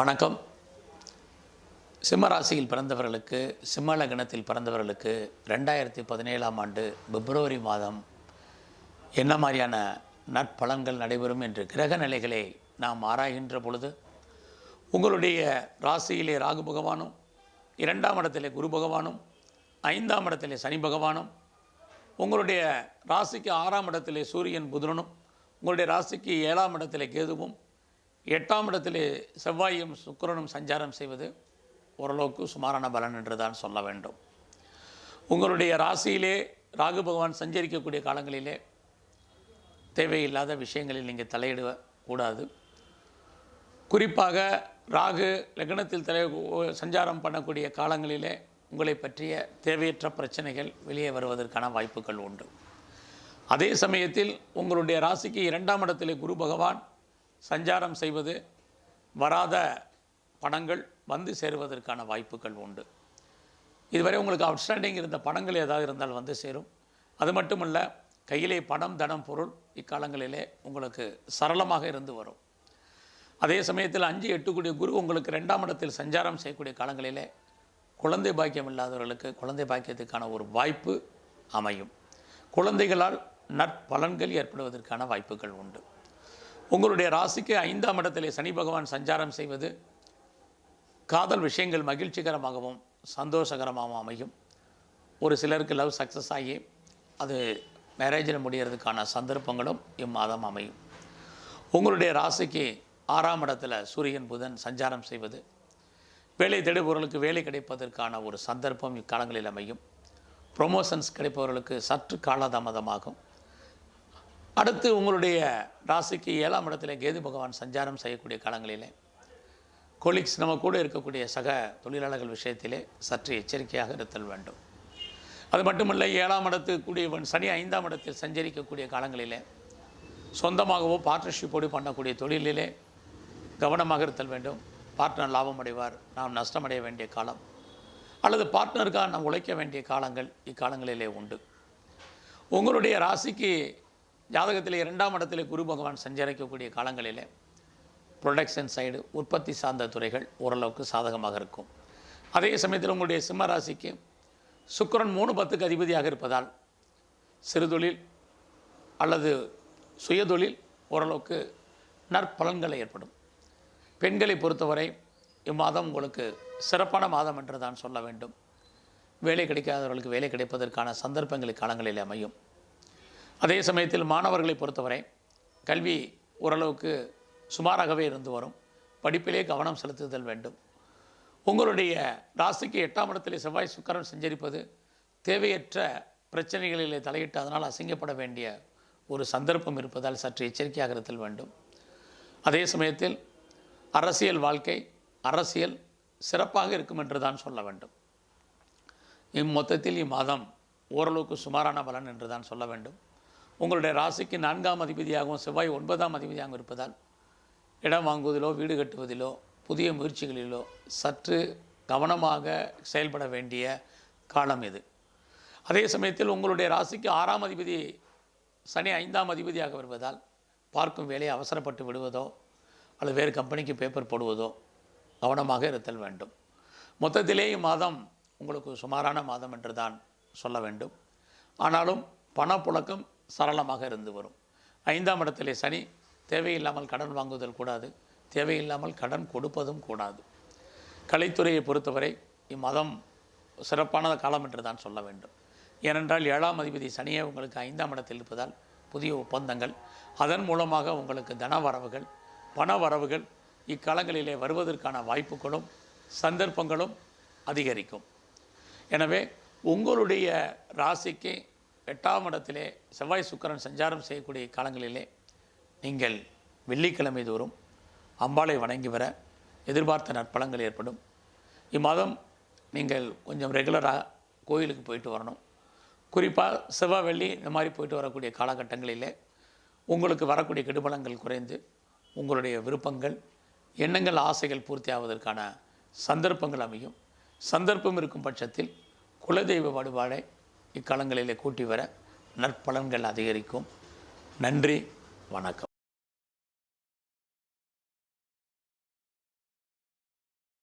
வணக்கம். சிம்மராசியில் பிறந்தவர்களுக்கு சிம்ம லக்னத்தில் பிறந்தவர்களுக்கு ரெண்டாயிரத்தி பதினேழாம் ஆண்டு பிப்ரவரி மாதம் என்ன மாதிரியான நற்பலன்கள் நடைபெறும் என்று கிரக நிலைகளை நாம் ஆராய்கின்ற பொழுது உங்களுடைய ராசியிலே ராகு பகவானும் இரண்டாம் இடத்திலே குரு பகவானும் ஐந்தாம் இடத்திலே சனி பகவானும் உங்களுடைய ராசிக்கு ஆறாம் இடத்திலே சூரியன் புதனும் உங்களுடைய ராசிக்கு ஏழாம் இடத்திலே கேதுவும் எட்டாம் இடத்திலே செவ்வாயும் சுக்கரனும் சஞ்சாரம் செய்வது ஓரளவுக்கு சுமாரான பலன் என்று தான் சொல்ல வேண்டும். உங்களுடைய ராசியிலே ராகு பகவான் சஞ்சரிக்கக்கூடிய காலங்களிலே தேவையில்லாத விஷயங்களில் நீங்கள் தலையிட கூடாது. குறிப்பாக ராகு லக்னத்தில் தலை சஞ்சாரம் பண்ணக்கூடிய காலங்களிலே உங்களை பற்றிய தேவையற்ற பிரச்சனைகள் வெளியே வருவதற்கான வாய்ப்புகள் உண்டு. அதே சமயத்தில் உங்களுடைய ராசிக்கு இரண்டாம் இடத்திலே குரு பகவான் சஞ்சாரம் செய்வது வராத பணங்கள் வந்து சேருவதற்கான வாய்ப்புகள் உண்டு. இதுவரை உங்களுக்கு அவுட்ஸ்டாண்டிங் இருந்த பணங்கள் ஏதாவது இருந்தால் வந்து சேரும். அது மட்டுமல்ல கையிலே பணம் தனம் பொருள் இக்காலங்களிலே உங்களுக்கு சரளமாக இருந்து வரும். அதே சமயத்தில் அஞ்சு எட்டுக்கூடிய குரு உங்களுக்கு ரெண்டாம் இடத்தில் சஞ்சாரம் செய்யக்கூடிய காலங்களிலே குழந்தை பாக்கியம் இல்லாதவர்களுக்கு குழந்தை பாக்கியத்துக்கான ஒரு வாய்ப்பு அமையும். குழந்தைகளால் நற்பலன்கள் ஏற்படுவதற்கான வாய்ப்புகள் உண்டு. உங்களுடைய ராசிக்கு ஐந்தாம் இடத்திலே சனி பகவான் சஞ்சாரம் செய்வது காதல் விஷயங்கள் மகிழ்ச்சிகரமாகவும் சந்தோஷகரமாகவும் அமையும். ஒரு சிலருக்கு லவ் சக்ஸஸ் ஆகி அது மேரேஜில் முடிகிறதுக்கான சந்தர்ப்பங்களும் இம்மாதம் அமையும். உங்களுடைய ராசிக்கு ஆறாம் இடத்துல சூரியன் புதன் சஞ்சாரம் செய்வது வேலை தேடுபவர்களுக்கு வேலை கிடைப்பதற்கான ஒரு சந்தர்ப்பம் இக்காலங்களில் அமையும். ப்ரொமோஷன்ஸ் கிடைப்பவர்களுக்கு சற்று காலதாமதமாகும். அடுத்து உங்களுடைய ராசிக்கு ஏழாம் இடத்துல கேது பகவான் சஞ்சாரம் செய்யக்கூடிய காலங்களிலே கொலீக்ஸ் நம்ம கூட இருக்கக்கூடிய சக தொழிலாளர்கள் விஷயத்திலே சற்று எச்சரிக்கையாக இருத்தல் வேண்டும். அது மட்டுமல்ல ஏழாம் இடத்து சனி ஐந்தாம் இடத்தில் சஞ்சரிக்கக்கூடிய காலங்களிலே சொந்தமாகவோ பார்ட்னர்ஷிப்போடு பண்ணக்கூடிய தொழிலிலே கவனமாக இருத்தல் வேண்டும். பார்ட்னர் லாபம் அடைவார் நாம் நஷ்டமடைய வேண்டிய காலம். அல்லது பார்ட்னருக்காக நாம் உழைக்க வேண்டிய காலங்கள் இக்காலங்களிலே உண்டு. உங்களுடைய ராசிக்கு ஜாதகத்தில் இரண்டாம் இடத்திலே குரு பகவான் சஞ்சரிக்கக்கூடிய காலங்களிலே ப்ரொடக்ஷன் சைடு உற்பத்தி சார்ந்த துறைகள் ஓரளவுக்கு சாதகமாக இருக்கும். அதே சமயத்தில் உங்களுடைய சிம்ம ராசிக்கு மூணு பத்துக்கு அதிபதியாக இருப்பதால் சிறுதொழில் அல்லது சுயதொழில் ஓரளவுக்கு நற்பலன்கள் ஏற்படும். பெண்களை பொறுத்தவரை இம்மாதம் உங்களுக்கு சிறப்பான மாதம் என்று தான் சொல்ல வேண்டும். வேலை கிடைக்காதவர்களுக்கு வேலை கிடைப்பதற்கான சந்தர்ப்பங்களை காலங்களில் அமையும். அதே சமயத்தில் மாணவர்களை பொறுத்தவரை கல்வி ஓரளவுக்கு சுமாராகவே இருந்து வரும். படிப்பிலே கவனம் செலுத்துதல் வேண்டும். உங்களுடைய ராசிக்கு எட்டாம் இடத்திலே செவ்வாய் சுக்கரன் செஞ்சரிப்பது தேவையற்ற பிரச்சனைகளிலே தலையிட்டு அதனால் அசிங்கப்பட வேண்டிய ஒரு சந்தர்ப்பம் இருப்பதால் சற்று எச்சரிக்கையாக இருத்தல் வேண்டும். அதே சமயத்தில் அரசியல் வாழ்க்கை அரசியல் சிறப்பாக இருக்கும் என்று தான் சொல்ல வேண்டும். இம்மொத்தத்தில் இம்மாதம் ஓரளவுக்கு சுமாரான பலன் என்று தான் சொல்ல வேண்டும். உங்களுடைய ராசிக்கு நான்காம் அதிபதியாகவும் செவ்வாய் ஒன்பதாம் அதிபதியாகவும் இருப்பதால் இடம் வாங்குவதிலோ வீடு கட்டுவதிலோ புதிய முயற்சிகளிலோ சற்று கவனமாக செயல்பட வேண்டிய காலம் இது. அதே சமயத்தில் உங்களுடைய ராசிக்கு ஆறாம் அதிபதி சனி ஐந்தாம் அதிபதியாக வருவதால் பார்க்கும் வேலையை அவசரப்பட்டு விடுவதோ அல்லது வேறு கம்பெனிக்கு பேப்பர் போடுவதோ கவனமாக இருத்தல் வேண்டும். மொத்தத்திலே இம்மாதம் உங்களுக்கு சுமாரான மாதம் என்று தான் சொல்ல வேண்டும். ஆனாலும் பணப்புழக்கம் சரளமாக இருந்து வரும். ஐந்தாம் இடத்திலே சனி தேவையில்லாமல் கடன் வாங்குதல் கூடாது. தேவையில்லாமல் கடன் கொடுப்பதும் கூடாது. கலைத்துறையை பொறுத்தவரை இம்மதம் சிறப்பான காலம் என்று தான் சொல்ல வேண்டும். ஏனென்றால் ஏழாம் அதிபதி சனியே உங்களுக்கு ஐந்தாம் இடத்தில் இருப்பதால் புதிய ஒப்பந்தங்கள் அதன் மூலமாக உங்களுக்கு தன வரவுகள் பண வரவுகள் இக்காலங்களிலே வருவதற்கான வாய்ப்புகளும் சந்தர்ப்பங்களும் அதிகரிக்கும். எனவே உங்களுடைய ராசிக்கு எட்டாம் இடத்திலே செவ்வாய் சுக்கரன் சஞ்சாரம் செய்யக்கூடிய காலங்களிலே நீங்கள் வெள்ளிக்கிழமை தோறும் அம்பாளை வணங்கி வர எதிர்பார்த்த நற்பலங்கள் ஏற்படும். இம்மாதம் நீங்கள் கொஞ்சம் ரெகுலராக கோயிலுக்கு போயிட்டு வரணும். குறிப்பாக செவ்வாய் வெள்ளி இந்த மாதிரி போயிட்டு வரக்கூடிய காலகட்டங்களிலே உங்களுக்கு வரக்கூடிய கெடுபலங்கள் குறைந்து உங்களுடைய விருப்பங்கள் எண்ணங்கள் ஆசைகள் பூர்த்தி ஆவதற்கான சந்தர்ப்பங்கள் அமையும். சந்தர்ப்பம் இருக்கும் பட்சத்தில் குலதெய்வ வழிபாடை இக்காலங்களிலே கூட்டி வர நற்பலன்கள் அதிகரிக்கும். நன்றி வணக்கம்.